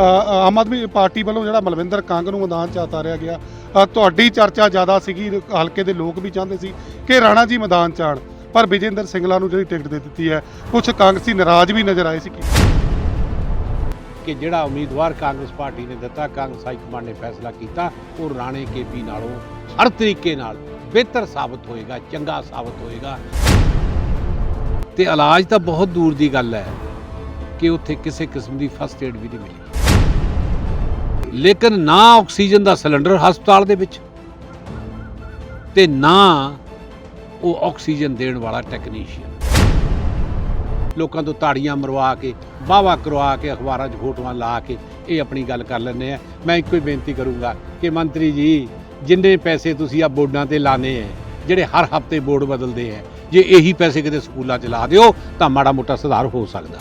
Aam Aadmi party ਵੱਲੋਂ ਜਿਹੜਾ ਮਲਵਿੰਦਰ ਕੰਗ ਨੂੰ ਮੈਦਾਨ 'ਚ ਉਤਾਰਿਆ ਗਿਆ। ਤੁਹਾਡੀ ਚਰਚਾ ਜ਼ਿਆਦਾ ਸੀਗੀ, ਹਲਕੇ ਦੇ ਲੋਕ ਵੀ ਚਾਹੁੰਦੇ ਸੀ ਕਿ ਰਾਣਾ ਜੀ ਮੈਦਾਨ 'ਚ ਆਣ। ਪਰ ਵਿਜੇਂਦਰ ਸਿੰਗਲਾ ਨੂੰ ਜਿਹੜੀ ਟਿਕਟ ਦੇ ਦਿੱਤੀ ਹੈ ਕੁਝ ਕਾਂਗਰਸੀ ਨਾਰਾਜ਼ ਵੀ ਨਜ਼ਰ ਆਏ ਸੀ ਕਿ ਜਿਹੜਾ ਉਮੀਦਵਾਰ ਕਾਂਗਰਸ ਪਾਰਟੀ ਨੇ ਦਿੱਤਾ, ਕਾਂਗਰਸ ਹਾਈ ਕਮਾਂਡ ਨੇ ਫੈਸਲਾ ਕੀਤਾ, ਉਹ ਰਾਣੇ ਕੇਪੀ ਨਾਲੋਂ ਹਰ ਤਰੀਕੇ ਨਾਲ ਬਿਹਤਰ ਸਾਬਤ ਹੋਏਗਾ, ਚੰਗਾ ਸਾਬਤ ਹੋਏਗਾ। ਤੇ ਇਲਾਜ ਤਾਂ ਬਹੁਤ ਦੂਰ ਦੀ ਗੱਲ ਹੈ ਕਿ ਉੱਥੇ ਕਿਸੇ ਕਿਸਮ ਦੀ ਫਸਟ ਏਡ ਵੀ ਨਹੀਂ ਮਿਲੀ। ਲੇਕਿਨ ਨਾ ਆਕਸੀਜਨ ਦਾ ਸਿਲੰਡਰ ਹਸਪਤਾਲ ਦੇ ਵਿੱਚ ਤੇ ਨਾ ਉਹ ਆਕਸੀਜਨ ਦੇਣ ਵਾਲਾ ਟੈਕਨੀਸ਼ੀਅਨ। ਲੋਕਾਂ ਤੋਂ ਤਾੜੀਆਂ ਮਰਵਾ ਕੇ, ਵਾਹਵਾ ਕਰਵਾ ਕੇ, ਅਖਬਾਰਾਂ 'ਚ ਫੋਟੋਆਂ ਲਾ ਕੇ ਇਹ ਆਪਣੀ ਗੱਲ ਕਰ ਲੈਂਦੇ ਆ। ਮੈਂ ਇੱਕੋ ਹੀ ਬੇਨਤੀ ਕਰੂੰਗਾ ਕਿ ਮੰਤਰੀ ਜੀ, ਜਿੰਨੇ ਪੈਸੇ ਤੁਸੀਂ ਆ ਬੋਰਡਾਂ ਤੇ ਲਾਣੇ ਆ, ਜਿਹੜੇ ਹਰ ਹਫ਼ਤੇ ਬੋਰਡ ਬਦਲਦੇ ਆ, ਜੇ ਇਹੀ ਪੈਸੇ ਕਿਤੇ ਸਕੂਲਾਂ 'ਚ ਲਾ ਦਿਓ, ਤਾਂ ਮਾੜਾ ਮੋਟਾ ਸੁਧਾਰ ਹੋ ਸਕਦਾ।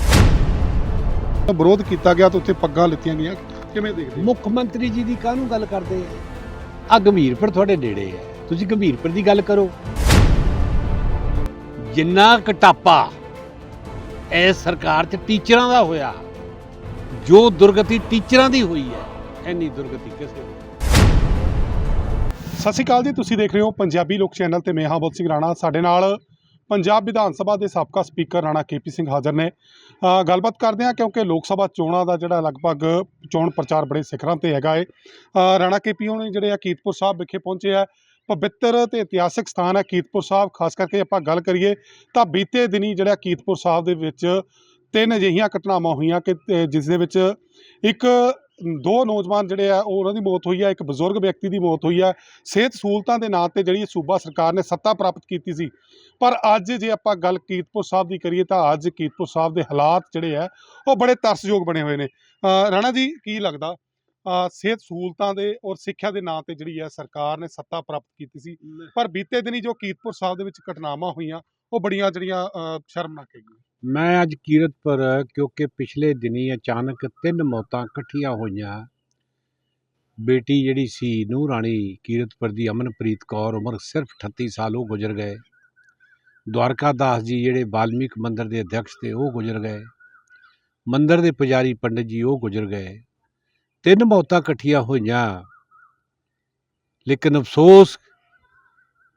ਵਿਰੋਧ ਕੀਤਾ ਗਿਆ ਤਾਂ ਉੱਥੇ ਪੱਗਾਂ ਲਿੱਤੀਆਂ ਗਈਆਂ। ਕਿਵੇਂ ਦੇਖਦੇ? ਮੁੱਖ ਮੰਤਰੀ ਜੀ ਦੀ ਕਾਹਨੂੰ ਗੱਲ ਕਰਦੇ ਆ? ਆ ਗੰਭੀਰਪੁਰ ਤੁਹਾਡੇ ਨੇੜੇ ਹੈ ਤੁਸੀਂ ਗੰਭੀਰਪੁਰ ਦੀ ਗੱਲ ਕਰੋ। ਜਿੰਨਾ ਘਟਾਪਾ ਇਸ ਸਰਕਾਰ 'ਚ ਟੀਚਰਾਂ ਦਾ ਹੋਇਆ ਜੋ ਦੁਰਗਤੀ ਟੀਚਰਾਂ ਦੀ ਹੋਈ ਹੈ ਐਨੀ ਦੁਰਗਤੀ ਕਿਸੇ ਦੀ ਸਤਿ ਸ਼੍ਰੀ ਅਕਾਲ ਜੀ ਤੁਸੀਂ ਦੇਖ ਰਹੇ ਹੋ ਪੰਜਾਬੀ ਲੋਕ ਚੈਨਲ ਤੇ ਮੈਂ ਹਾਂ ਸਿੰਘ ਰਾਣਾ। ਸਾਡੇ ਨਾਲ ਪੰਜਾਬ ਵਿਧਾਨ ਸਭਾ ਦੇ ਸਾਬਕਾ ਸਪੀਕਰ ਰਾਣਾ ਕੇਪੀ ਸਿੰਘ ਹਾਜ਼ਰ ਨੇ। ਗੱਲਬਾਤ ਕਰਦੇ ਹਾਂ ਕਿਉਂਕਿ ਲੋਕ ਸਭਾ ਚੋਣਾਂ ਦਾ ਜਿਹੜਾ ਲਗਭਗ ਚੋਣ ਪ੍ਰਚਾਰ ਬੜੇ ਸਿਖਰਾਂ ਤੇ ਹੈਗਾ ਏ। ਅ, ਰਾਣਾ ਕੇਪੀ ਹੋਣੀ ਜਿਹੜੇ ਆ ਕੀਰਤਪੁਰ ਸਾਹਿਬ ਵਿਖੇ ਪਹੁੰਚੇ ਆ। ਪਵਿੱਤਰ ਤੇ ਇਤਿਹਾਸਕ ਸਥਾਨ ਹੈ ਕੀਰਤਪੁਰ ਸਾਹਿਬ। ਖਾਸ ਕਰਕੇ ਆਪਾਂ ਗੱਲ ਕਰੀਏ ਤਾਂ ਬੀਤੇ ਦਿਨੀ ਜਿਹੜਾ ਕੀਰਤਪੁਰ ਸਾਹਿਬ ਦੇ ਵਿੱਚ ਤਿੰਨ ਅਜਿਹੀਆਂ ਘਟਨਾਵਾਂ ਹੋਈਆਂ ਕਿ ਜਿਸ ਦੇ ਵਿੱਚ ਇੱਕ ਦੋ ਨੌਜਵਾਨ ਜਿਹੜੇ ਆ ਉਹ ਉਹਨਾਂ ਦੀ ਮੌਤ ਹੋਈ ਹੈ ਇੱਕ ਬਜ਼ੁਰਗ ਵਿਅਕਤੀ ਦੀ ਮੌਤ ਹੋਈ ਹੈ ਸਿਹਤ ਸਹੂਲਤਾਂ ਦੇ ਨਾਂ ਤੇ ਜਿਹੜੀ ਸੂਬਾ ਸਰਕਾਰ ਨੇ ਸੱਤਾ ਪ੍ਰਾਪਤ ਕੀਤੀ ਸੀ। ਪਰ ਅੱਜ ਜੇ ਆਪਾਂ ਗੱਲ ਕੀਰਤਪੁਰ ਸਾਹਿਬ ਦੀ ਕਰੀਏ ਤਾਂ ਅੱਜ ਕੀਰਤਪੁਰ ਸਾਹਿਬ ਦੇ ਹਾਲਾਤ ਜਿਹੜੇ ਆ ਉਹ ਬੜੇ ਤਰਸਯੋਗ ਬਣੇ ਹੋਏ ਨੇ। ਰਾਣਾ ਜੀ ਕੀ ਲੱਗਦਾ? ਸਿਹਤ ਸਹੂਲਤਾਂ ਦੇ ਔਰ ਸਿੱਖਿਆ ਦੇ ਨਾਂ ਤੇ ਜਿਹੜੀ ਹੈ ਸਰਕਾਰ ਨੇ ਸੱਤਾ ਪ੍ਰਾਪਤ ਕੀਤੀ ਸੀ। ਪਰ ਬੀਤੇ ਦਿਨੀ ਜੋ ਕੀਰਤਪੁਰ ਸਾਹਿਬ ਦੇ ਵਿੱਚ ਘਟਨਾਵਾਂ ਹੋਈਆਂ ਉਹ ਬੜੀਆਂ ਜਿਹੜੀਆਂ ਸ਼ਰਮਨਾਕ ਹੈਗੀਆਂ। ਮੈਂ ਅੱਜ ਕੀਰਤਪੁਰ ਕਿਉਂਕਿ ਪਿਛਲੇ ਦਿਨੀ ਅਚਾਨਕ ਤਿੰਨ ਮੌਤਾਂ ਇਕੱਠੀਆਂ ਹੋਈਆਂ। ਬੇਟੀ ਜਿਹੜੀ ਸੀ, ਨੂੰਹ ਰਾਣੀ ਕੀਰਤਪੁਰ ਦੀ ਅਮਨਪ੍ਰੀਤ ਕੌਰ ਉਮਰ ਸਿਰਫ 38 ਸਾਲ, ਉਹ ਗੁਜ਼ਰ ਗਏ। ਦਵਾਰਕਾ ਦਾਸ ਜੀ ਜਿਹੜੇ ਵਾਲਮੀਕ ਮੰਦਿਰ ਦੇ ਅਧਿਕਸ਼ ਤੇ, ਉਹ ਗੁਜ਼ਰ ਗਏ। ਮੰਦਿਰ ਦੇ ਪੁਜਾਰੀ ਪੰਡਿਤ ਜੀ, ਉਹ ਗੁਜ਼ਰ ਗਏ। ਤਿੰਨ ਮੌਤਾਂ ਇਕੱਠੀਆਂ ਹੋਈਆਂ। ਲੇਕਿਨ ਅਫਸੋਸ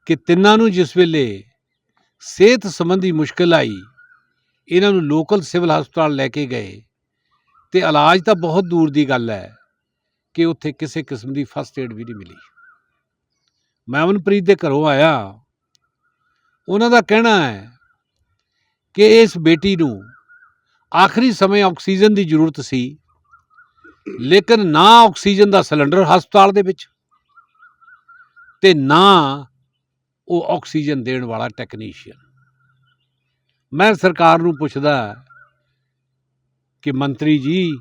ਕਿ ਤਿੰਨਾਂ ਨੂੰ ਜਿਸ ਵੇਲੇ ਸਿਹਤ ਸੰਬੰਧੀ ਮੁਸ਼ਕਲ ਆਈ ਇਹਨਾਂ ਨੂੰ ਲੋਕਲ ਸਿਵਲ ਹਸਪਤਾਲ ਲੈ ਕੇ ਗਏ। ਤੇ ਇਲਾਜ ਤਾਂ ਬਹੁਤ ਦੂਰ ਦੀ ਗੱਲ ਹੈ ਕਿ ਉੱਥੇ ਕਿਸੇ ਕਿਸਮ ਦੀ ਫਸਟ ਏਡ ਵੀ ਨਹੀਂ ਮਿਲੀ। ਮੈਂ ਅਮਨਪ੍ਰੀਤ ਦੇ ਘਰੋਂ ਆਇਆ। ਉਹਨਾਂ ਦਾ ਕਹਿਣਾ ਹੈ ਕਿ ਇਸ ਬੇਟੀ ਨੂੰ ਆਖਰੀ ਸਮੇਂ ਆਕਸੀਜਨ ਦੀ ਜ਼ਰੂਰਤ ਸੀ, ਲੇਕਿਨ ਨਾ ਆਕਸੀਜਨ ਦਾ ਸਿਲੰਡਰ ਹਸਪਤਾਲ ਦੇ ਵਿੱਚ ਤੇ ਨਾ ਉਹ ਆਕਸੀਜਨ ਦੇਣ ਵਾਲਾ ਟੈਕਨੀਸ਼ੀਅਨ ਮੈਂ ਸਰਕਾਰ ਨੂੰ ਪੁੱਛਦਾ ਕਿ ਮੰਤਰੀ ਜੀ,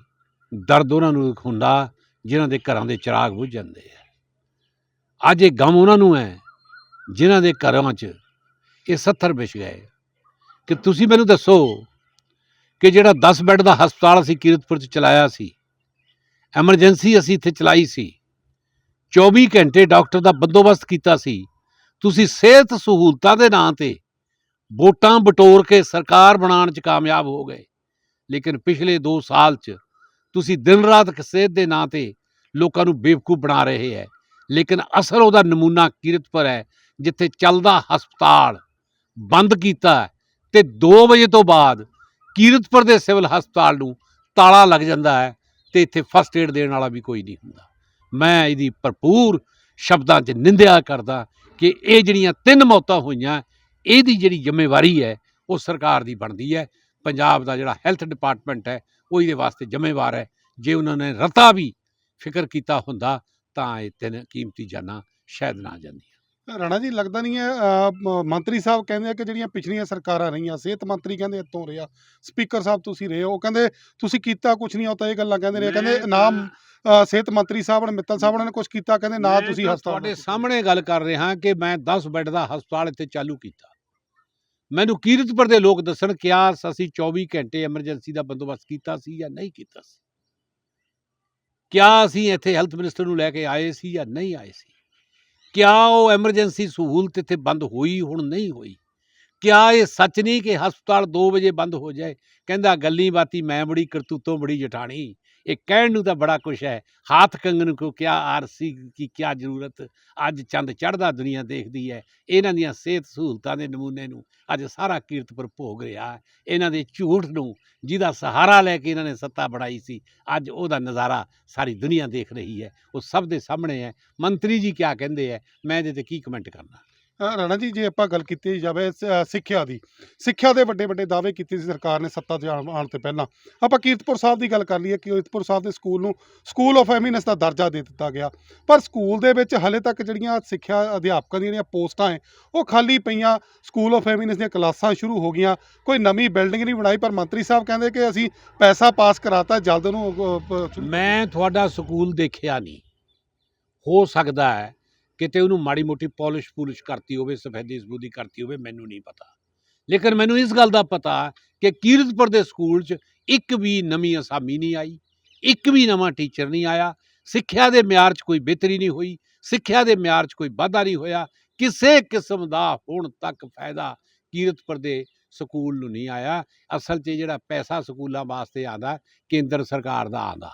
ਦਰਦ ਉਹਨਾਂ ਨੂੰ ਹੁੰਦਾ ਜਿਨ੍ਹਾਂ ਦੇ ਘਰਾਂ ਦੇ ਚਿਰਾਗ ਬੁਝ ਜਾਂਦੇ ਆ। ਅੱਜ ਇਹ ਗਮ ਉਹਨਾਂ ਨੂੰ ਹੈ ਜਿਨ੍ਹਾਂ ਦੇ ਘਰਾਂ 'ਚ ਇਹ 70 ਵਿਛ ਗਏ। ਕਿ ਤੁਸੀਂ ਮੈਨੂੰ ਦੱਸੋ ਕਿ ਜਿਹੜਾ 10 ਬੈੱਡ ਦਾ ਹਸਪਤਾਲ ਅਸੀਂ ਕੀਰਤਪੁਰ 'ਚ ਚਲਾਇਆ ਸੀ, ਐਮਰਜੈਂਸੀ ਅਸੀਂ ਇੱਥੇ ਚਲਾਈ ਸੀ 24 ਘੰਟੇ ਡਾਕਟਰ ਦਾ ਬੰਦੋਬਸਤ ਕੀਤਾ ਸੀ, ਤੁਸੀਂ ਸਿਹਤ ਸਹੂਲਤਾਂ ਦੇ ਨਾਂ ਤੇ ਵੋਟਾਂ ਬਟੋਰ ਕੇ ਸਰਕਾਰ ਬਣਾਉਣ 'ਚ ਕਾਮਯਾਬ ਹੋ ਗਏ। ਲੇਕਿਨ ਪਿਛਲੇ 2 ਸਾਲ 'ਚ ਤੁਸੀਂ ਦਿਨ ਰਾਤ ਸਿਹਤ ਦੇ ਨਾਂ ਤੇ ਲੋਕਾਂ ਨੂੰ ਬੇਵਕੂਫ ਬਣਾ ਰਹੇ ਹੈ। ਲੇਕਿਨ ਅਸਲ ਉਹਦਾ ਨਮੂਨਾ ਕੀਰਤਪੁਰ ਹੈ, ਜਿੱਥੇ ਚੱਲਦਾ ਹਸਪਤਾਲ ਬੰਦ ਕੀਤਾ ਹੈ ਤੇ 2 ਵਜੇ ਤੋਂ ਬਾਅਦ ਕੀਰਤਪੁਰ ਦੇ ਸਿਵਲ ਹਸਪਤਾਲ ਨੂੰ ਤਾਲਾ ਲੱਗ ਜਾਂਦਾ ਹੈ ਤੇ ਇੱਥੇ ਫਸਟ ਏਡ ਦੇਣ ਵਾਲਾ ਵੀ ਕੋਈ ਨਹੀਂ ਹੁੰਦਾ। ਮੈਂ ਇਹਦੀ ਭਰਪੂਰ ਸ਼ਬਦਾਂ 'ਚ ਨਿੰਦਿਆ ਕਰਦਾ ਕਿ ਇਹ ਜਿਹੜੀਆਂ ਤਿੰਨ ਮੌਤਾਂ ਹੋਈਆਂ ਇਹਦੀ ਜਿਹੜੀ ਜ਼ਿੰਮੇਵਾਰੀ ਹੈ ਉਹ ਸਰਕਾਰ ਦੀ ਬਣਦੀ ਹੈ। ਪੰਜਾਬ ਦਾ ਜਿਹੜਾ ਹੈਲਥ ਡਿਪਾਰਟਮੈਂਟ ਹੈ ਉਹ ਇਹਦੇ ਵਾਸਤੇ ਜ਼ਿੰਮੇਵਾਰ ਹੈ। ਜੇ ਉਹਨਾਂ ਨੇ ਰਤਾ ਵੀ ਫਿਕਰ ਕੀਤਾ ਹੁੰਦਾ ਤਾਂ ਇਹ ਤਿੰਨ ਕੀਮਤੀ ਜਾਨਾਂ ਸ਼ਾਇਦ ਨਾ ਜਾਂਦੀਆਂ। ਰਾਣਾ ਜੀ ਲੱਗਦਾ ਨਹੀਂ ਹੈ ਮੰਤਰੀ ਸਾਹਿਬ ਕਹਿੰਦੇ ਆ ਕਿ ਜਿਹੜੀਆਂ ਪਿਛਲੀਆਂ ਸਰਕਾਰਾਂ ਰਹੀਆਂ ਸਿਹਤ ਮੰਤਰੀ ਕਹਿੰਦੇ ਇੱਥੋਂ ਰਿਹਾ ਸਪੀਕਰ ਸਾਹਿਬ ਤੁਸੀਂ ਰਹੇ ਹੋ ਉਹ ਕਹਿੰਦੇ ਤੁਸੀਂ ਕੀਤਾ ਕੁਝ ਨਹੀਂ ਆਉਂਦਾ ਇਹ ਗੱਲਾਂ ਕਹਿੰਦੇ ਨੇ ਕਹਿੰਦੇ ਨਾਮ ਸਿਹਤ ਮੰਤਰੀ ਸਾਹਿਬ ਨੇ ਮਿੱਤਲ ਸਾਹਿਬ ਨੇ ਕੁਝ ਕੀਤਾ ਕਹਿੰਦੇ ਨਾ ਤੁਸੀਂ ਤਾਂ ਹਸਪਤਾਲ ਤੁਹਾਡੇ ਸਾਹਮਣੇ ਗੱਲ ਕਰ ਰਿਹਾ ਕਿ ਮੈਂ 10 ਬੈੱਡ ਦਾ ਹਸਪਤਾਲ ਇੱਥੇ ਚਾਲੂ ਕੀਤਾ। ਮੈਨੂੰ ਕੀਰਤਪੁਰ ਦੇ ਲੋਕ ਦੱਸਣ ਕਿਆ ਅਸੀਂ 24 ਘੰਟੇ ਐਮਰਜੈਂਸੀ ਦਾ ਬੰਦੋਬਸਤ ਕੀਤਾ ਸੀ ਜਾਂ ਨਹੀਂ ਕੀਤਾ ਸੀ? ਕਿਆ ਅਸੀਂ ਇੱਥੇ ਹੈਲਥ ਮਿਨਿਸਟਰ ਨੂੰ ਲੈ ਕੇ ਆਏ ਸੀ ਜਾਂ ਨਹੀਂ ਆਏ ਸੀ? ਕਿਆ ਉਹ ਐਮਰਜੈਂਸੀ ਸਹੂਲਤ ਇੱਥੇ ਬੰਦ ਹੋਈ, ਹੁਣ ਨਹੀਂ ਹੋਈ? ਕਿਆ ਇਹ ਸੱਚ ਨਹੀਂ ਕਿ ਹਸਪਤਾਲ 2 ਵਜੇ ਬੰਦ ਹੋ ਜਾਏ? ਕਹਿੰਦਾ, ਗੱਲੀ ਬਾਤੀ, ਮੈਂ ਬੜੀ ਕਰਤੂਤੋਂ ਬੜੀ ਜਠਾਣੀ। ਇਹ ਕਹਿਣ ਨੂੰ ਤਾਂ ਬੜਾ ਕੁਛ ਹੈ। ਹਾਥ ਕੰਗਨ ਕੋ ਕਿਆ ਆਰਸੀ ਕੀ ਕਿਆ ਜ਼ਰੂਰਤ? ਅੱਜ ਚੰਦ ਚੜ੍ਹਦਾ ਦੁਨੀਆ ਦੇਖਦੀ ਹੈ। ਇਹਨਾਂ ਦੀਆਂ ਸਿਹਤ ਸਹੂਲਤਾਂ ਦੇ ਨਮੂਨੇ ਨੂੰ ਅੱਜ ਸਾਰਾ ਕੀਰਤਪੁਰ ਭੋਗ ਰਿਹਾ ਇਹਨਾਂ ਦੇ ਝੂਠ ਨੂੰ ਜਿਹਦਾ ਸਹਾਰਾ ਲੈ ਕੇ ਇਹਨਾਂ ਨੇ ਸੱਤਾ ਬਣਾਈ ਸੀ, ਅੱਜ ਉਹਦਾ ਨਜ਼ਾਰਾ ਸਾਰੀ ਦੁਨੀਆ ਦੇਖ ਰਹੀ ਹੈ। ਉਹ ਸਭ ਦੇ ਸਾਹਮਣੇ ਹੈ। ਮੰਤਰੀ ਜੀ ਕਿਆ ਕਹਿੰਦੇ ਹੈ? ਮੈਂ ਇਹਦੇ ਤੇ ਕੀ ਕਮੈਂਟ ਕਰਨਾ? ਰਾਣਾ ਜੀ, ਜੇ ਆਪਾਂ ਗੱਲ ਕੀਤੀ ਜਾਵੇ ਸ- ਸਿੱਖਿਆ ਦੀ, ਸਿੱਖਿਆ ਦੇ ਵੱਡੇ ਵੱਡੇ ਦਾਅਵੇ ਕੀਤੇ ਸੀ ਸਰਕਾਰ ਨੇ ਸੱਤਾ 'ਚ ਆਉਣ ਆਉਣ ਤੋਂ ਪਹਿਲਾਂ। ਆਪਾਂ ਕੀਰਤਪੁਰ ਸਾਹਿਬ ਦੀ ਗੱਲ ਕਰ ਲਈਏ ਕੀਰਤਪੁਰ ਸਾਹਿਬ ਦੇ ਸਕੂਲ ਨੂੰ ਸਕੂਲ ਆਫ ਐਮੀਨੈਂਸ ਦਾ ਦਰਜਾ ਦੇ ਦਿੱਤਾ ਗਿਆ। ਪਰ ਸਕੂਲ ਦੇ ਵਿੱਚ ਹਲੇ ਤੱਕ ਜਿਹੜੀਆਂ ਸਿੱਖਿਆ ਅਧਿਆਪਕਾਂ ਦੀਆਂ ਜਿਹੜੀਆਂ ਪੋਸਟਾਂ ਹੈ ਉਹ ਖਾਲੀ ਪਈਆਂ ਸਕੂਲ ਆਫ ਐਮੀਨੈਂਸ ਦੀਆਂ ਕਲਾਸਾਂ ਸ਼ੁਰੂ ਹੋ ਗਈਆਂ। ਕੋਈ ਨਵੀਂ ਬਿਲਡਿੰਗ ਨਹੀਂ ਬਣਾਈ, ਪਰ ਮੰਤਰੀ ਸਾਹਿਬ ਕਹਿੰਦੇ ਕਿ ਅਸੀਂ ਪੈਸਾ ਪਾਸ ਕਰਾਤਾ, ਜਲਦ ਉਹਨੂੰ ਮੈਂ ਤੁਹਾਡਾ ਸਕੂਲ ਦੇਖਿਆ ਨਹੀਂ। ਹੋ ਸਕਦਾ ਹੈ ਕਿਤੇ ਉਹਨੂੰ ਮਾੜੀ ਮੋਟੀ ਪਾਲਿਸ਼ ਪੂਲਿਸ਼ ਕਰਤੀ ਹੋਵੇ, ਸਫੈਦੀ ਸਬੂਦੀ ਕਰਤੀ ਹੋਵੇ, ਮੈਨੂੰ ਨਹੀਂ ਪਤਾ। ਲੇਕਿਨ ਮੈਨੂੰ ਇਸ ਗੱਲ ਦਾ ਪਤਾ ਕਿ ਕੀਰਤਪੁਰ ਦੇ ਸਕੂਲ 'ਚ ਇੱਕ ਵੀ ਨਵੀਂ ਅਸਾਮੀ ਨਹੀਂ ਆਈ, ਇੱਕ ਵੀ ਨਵਾਂ ਟੀਚਰ ਨਹੀਂ ਆਇਆ। ਸਿੱਖਿਆ ਦੇ ਮਿਆਰ 'ਚ ਕੋਈ ਬਿਹਤਰੀ ਨਹੀਂ ਹੋਈ, ਸਿੱਖਿਆ ਦੇ ਮਿਆਰ 'ਚ ਕੋਈ ਵਾਧਾ ਨਹੀਂ ਹੋਇਆ। ਕਿਸੇ ਕਿਸਮ ਦਾ ਹੁਣ ਤੱਕ ਫਾਇਦਾ ਕੀਰਤਪੁਰ ਦੇ ਸਕੂਲ ਨੂੰ ਨਹੀਂ ਆਇਆ। ਅਸਲ 'ਚ ਜਿਹੜਾ ਪੈਸਾ ਸਕੂਲਾਂ ਵਾਸਤੇ ਆਉਂਦਾ, ਕੇਂਦਰ ਸਰਕਾਰ ਦਾ ਆਉਂਦਾ।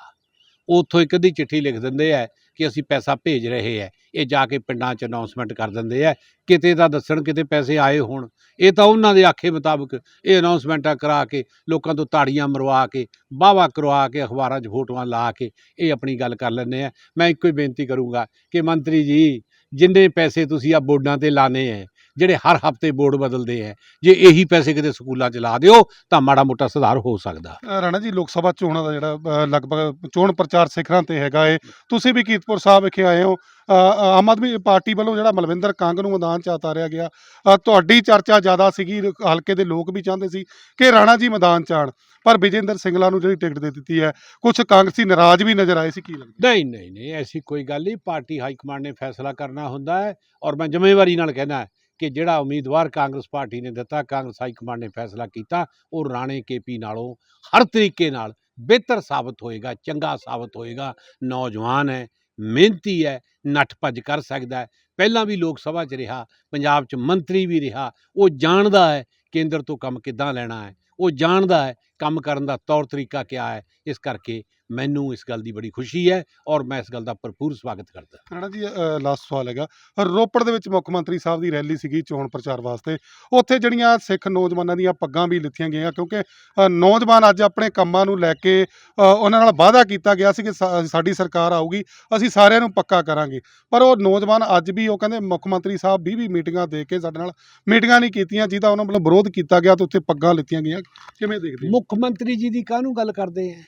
ਉੱਥੋਂ ਇੱਕ ਅੱਧੀ ਚਿੱਠੀ ਲਿਖ ਦਿੰਦੇ ਆ ਕਿ ਅਸੀਂ ਪੈਸਾ ਭੇਜ ਰਹੇ ਹੈ ਇਹ ਜਾ ਕੇ ਪਿੰਡਾਂ 'ਚ ਅਨਾਉਂਸਮੈਂਟ ਕਰ ਦਿੰਦੇ ਆ ਕਿਤੇ ਤਾਂ ਦੱਸਣ ਕਿਤੇ ਪੈਸੇ ਆਏ ਹੋਣ। ਇਹ ਤਾਂ ਉਹਨਾਂ ਦੇ ਆਖੇ ਮੁਤਾਬਕ ਇਹ ਅਨਾਉਂਸਮੈਂਟਾਂ ਕਰਾ ਕੇ, ਲੋਕਾਂ ਤੋਂ ਤਾੜੀਆਂ ਮਰਵਾ ਕੇ, ਵਾਹਵਾ ਕਰਵਾ ਕੇ, ਅਖਬਾਰਾਂ 'ਚ ਫੋਟੋਆਂ ਲਾ ਕੇ ਇਹ ਆਪਣੀ ਗੱਲ ਕਰ ਲੈਂਦੇ ਆ ਮੈਂ ਇੱਕੋ ਹੀ ਬੇਨਤੀ ਕਰੂੰਗਾ ਕਿ ਮੰਤਰੀ ਜੀ, ਜਿੰਨੇ ਪੈਸੇ ਤੁਸੀਂ ਆ ਬੋਰਡਾਂ ਤੇ ਲਾਣੇ ਹੈ ਜਿਹੜੇ ਹਰ ਹਫ਼ਤੇ ਬੋਰਡ ਬਦਲਦੇ ਹੈ ਜੇ ਇਹੀ ਪੈਸੇ ਕਿਤੇ ਸਕੂਲਾਂ 'ਚ ਲਾ ਦਿਓ ਤਾਂ ਮਾੜਾ ਮੋਟਾ ਸੁਧਾਰ ਹੋ ਸਕਦਾ। ਰਾਣਾ ਜੀ ਲੋਕ ਸਭਾ ਚੋਣਾਂ ਦਾ ਜਿਹੜਾ ਲਗਭਗ ਚੋਣ ਪ੍ਰਚਾਰ ਸਿਖਰਾਂ ਤੇ ਹੈਗਾ ਏ। ਤੁਸੀਂ ਵੀ ਕੀਰਤਪੁਰ ਸਾਹਿਬ ਵਿਖੇ ਆਏ ਹੋ। ਆਮ ਆਦਮੀ ਪਾਰਟੀ ਵੱਲੋਂ ਜਿਹੜਾ ਮਲਵਿੰਦਰ ਕੰਗ ਨੂੰ ਮੈਦਾਨ 'ਚ ਉਤਾਰਿਆ ਗਿਆ। ਤੁਹਾਡੀ ਚਰਚਾ ਜ਼ਿਆਦਾ ਸੀਗੀ ਹਲਕੇ ਦੇ ਲੋਕ ਵੀ ਚਾਹੁੰਦੇ ਸੀ ਕਿ ਰਾਣਾ ਜੀ ਮੈਦਾਨ 'ਚ ਆਣ ਪਰ ਵਿਜੇਂਦਰ ਸਿੰਗਲਾ ਨੂੰ ਜਿਹੜੀ ਟਿਕਟ ਦੇ ਦਿੱਤੀ ਹੈ ਕੁਝ ਕਾਂਗਰਸੀ ਨਾਰਾਜ਼ ਵੀ ਨਜ਼ਰ ਆਏ ਸੀ ਕੀ ਲੱਗਦਾ? ਨਹੀਂ ਨਹੀਂ ਨਹੀਂ ਐਸੀ ਕੋਈ ਗੱਲ ਨਹੀਂ। ਪਾਰਟੀ ਹਾਈ ਕਮਾਂਡ ਨੇ ਫੈਸਲਾ ਕਰਨਾ ਹੁੰਦਾ ਹੈ ਔਰ ਮੈਂ ਜ਼ਿੰਮੇਵਾਰੀ ਨਾਲ ਕਹਿਣਾ ਹੈ ਕਿ ਜਿਹੜਾ ਉਮੀਦਵਾਰ ਕਾਂਗਰਸ ਪਾਰਟੀ ਨੇ ਦਿੱਤਾ, ਕਾਂਗਰਸ ਹਾਈ ਕਮਾਂਡ ਨੇ ਫੈਸਲਾ ਕੀਤਾ, ਉਹ ਰਾਣੇ ਕੇਪੀ ਨਾਲੋਂ ਹਰ ਤਰੀਕੇ ਨਾਲ ਬਿਹਤਰ ਸਾਬਤ ਹੋਏਗਾ, ਚੰਗਾ ਸਾਬਤ ਹੋਏਗਾ, ਨੌਜਵਾਨ ਹੈ, ਮਿਹਨਤੀ ਹੈ, ਨੱਠ ਭੱਜ ਕਰ ਸਕਦਾ ਹੈ। ਪਹਿਲਾਂ ਵੀ ਲੋਕ ਸਭਾ 'ਚ ਰਿਹਾ, ਪੰਜਾਬ 'ਚ ਮੰਤਰੀ ਵੀ ਰਿਹਾ, ਉਹ ਜਾਣਦਾ ਹੈ ਕੇਂਦਰ ਤੋਂ ਕੰਮ ਕਿੱਦਾਂ ਲੈਣਾ ਹੈ, ਉਹ ਜਾਣਦਾ ਹੈ ਕੰਮ ਕਰਨ ਦਾ ਤੌਰ ਤਰੀਕਾ ਕਿਆ ਹੈ, ਇਸ ਕਰਕੇ ਮੈਨੂੰ ਇਸ ਗੱਲ ਦੀ ਬੜੀ ਖੁਸ਼ੀ ਹੈ ਔਰ ਮੈਂ ਇਸ ਗੱਲ ਦਾ ਭਰਪੂਰ ਸਵਾਗਤ ਕਰਦਾ ਰਾਣਾ ਜੀ ਲਾਸਟ ਸਵਾਲ ਹੈਗਾ। ਰੋਪੜ ਦੇ ਵਿੱਚ ਮੁੱਖ ਮੰਤਰੀ ਸਾਹਿਬ ਦੀ ਰੈਲੀ ਸੀਗੀ ਚੋਣ ਪ੍ਰਚਾਰ ਵਾਸਤੇ। ਉੱਥੇ ਜਿਹੜੀਆਂ ਸਿੱਖ ਨੌਜਵਾਨਾਂ ਦੀਆਂ ਪੱਗਾਂ ਵੀ ਲਿੱਥੀਆਂ ਗਈਆਂ ਕਿਉਂਕਿ ਨੌਜਵਾਨ ਅੱਜ ਆਪਣੇ ਕੰਮਾਂ ਨੂੰ ਲੈ ਕੇ ਉਹਨਾਂ ਨਾਲ ਵਾਅਦਾ ਕੀਤਾ ਗਿਆ ਸੀ ਕਿ ਸਾਡੀ ਸਰਕਾਰ ਆਊਗੀ ਅਸੀਂ ਸਾਰਿਆਂ ਨੂੰ ਪੱਕਾ ਕਰਾਂਗੇ। ਪਰ ਉਹ ਨੌਜਵਾਨ ਅੱਜ ਵੀ ਉਹ ਕਹਿੰਦੇ ਮੁੱਖ ਮੰਤਰੀ ਸਾਹਿਬ 20 20 ਮੀਟਿੰਗਾਂ ਦੇ ਕੇ ਸਾਡੇ ਨਾਲ ਮੀਟਿੰਗਾਂ ਨਹੀਂ ਕੀਤੀਆਂ ਜਿਹਦਾ ਉਹਨਾਂ ਵੱਲੋਂ ਵਿਰੋਧ ਕੀਤਾ ਗਿਆ ਤੇ ਉੱਥੇ ਪੱਗਾਂ ਲਿੱਥੀਆਂ ਗਈਆਂ। ਕਿਵੇਂ ਦੇਖਦੇ ਮੁੱਖ ਮੰਤਰੀ ਜੀ ਦੀ ਕਾਹਨੂੰ ਗੱਲ ਕਰਦੇ ਆ?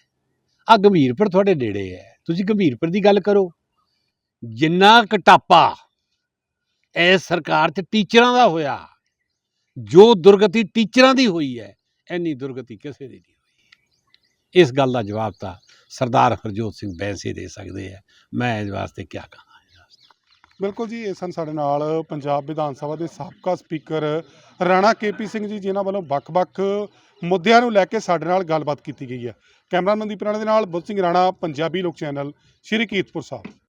ਆ ਗੰਭੀਰਪੁਰ ਤੁਹਾਡੇ ਨੇੜੇ ਹੈ। ਤੁਸੀਂ ਗੰਭੀਰਪੁਰ ਦੀ ਗੱਲ ਕਰੋ। ਜਿੰਨਾ ਕਟਾਪਾ ਇਸ ਸਰਕਾਰ 'ਚ ਟੀਚਰਾਂ ਦਾ ਹੋਇਆ, ਜੋ ਦੁਰਗਤੀ ਟੀਚਰਾਂ ਦੀ ਹੋਈ ਹੈ ਐਨੀ ਦੁਰਗਤੀ ਕਿਸੇ ਦੀ ਨਹੀਂ ਹੋਈ। ਇਸ ਗੱਲ ਦਾ ਜਵਾਬ ਤਾਂ ਸਰਦਾਰ ਹਰਜੋਤ ਸਿੰਘ ਬੈਂਸੇ ਦੇ ਸਕਦੇ ਆ ਮੈਂ ਇਸ ਵਾਸਤੇ ਕੀ ਕਹਾਂ। ਬਿਲਕੁਲ ਜੀ, ਇਹ ਸਨ ਸਾਡੇ ਨਾਲ ਪੰਜਾਬ ਵਿਧਾਨ ਸਭਾ ਦੇ ਸਾਬਕਾ ਸਪੀਕਰ ਰਾਣਾ ਕੇਪੀ ਸਿੰਘ ਜੀ, ਜਿਨ੍ਹਾਂ ਵੱਲੋਂ ਵੱਖ-ਵੱਖ ਮੁੱਦਿਆਂ ਨੂੰ ਲੈ ਕੇ ਸਾਡੇ ਨਾਲ ਗੱਲਬਾਤ ਕੀਤੀ ਗਈ ਹੈ। ਕੈਮਰਾਮੈਨ ਦੀਪ ਰਾਣਾ ਦੇ ਨਾਲ ਬੁੱਧ ਸਿੰਘ ਰਾਣਾ, ਪੰਜਾਬੀ ਲੋਕ ਚੈਨਲ, ਸ਼੍ਰੀ ਕੀਰਤਪੁਰ ਸਾਹਿਬ।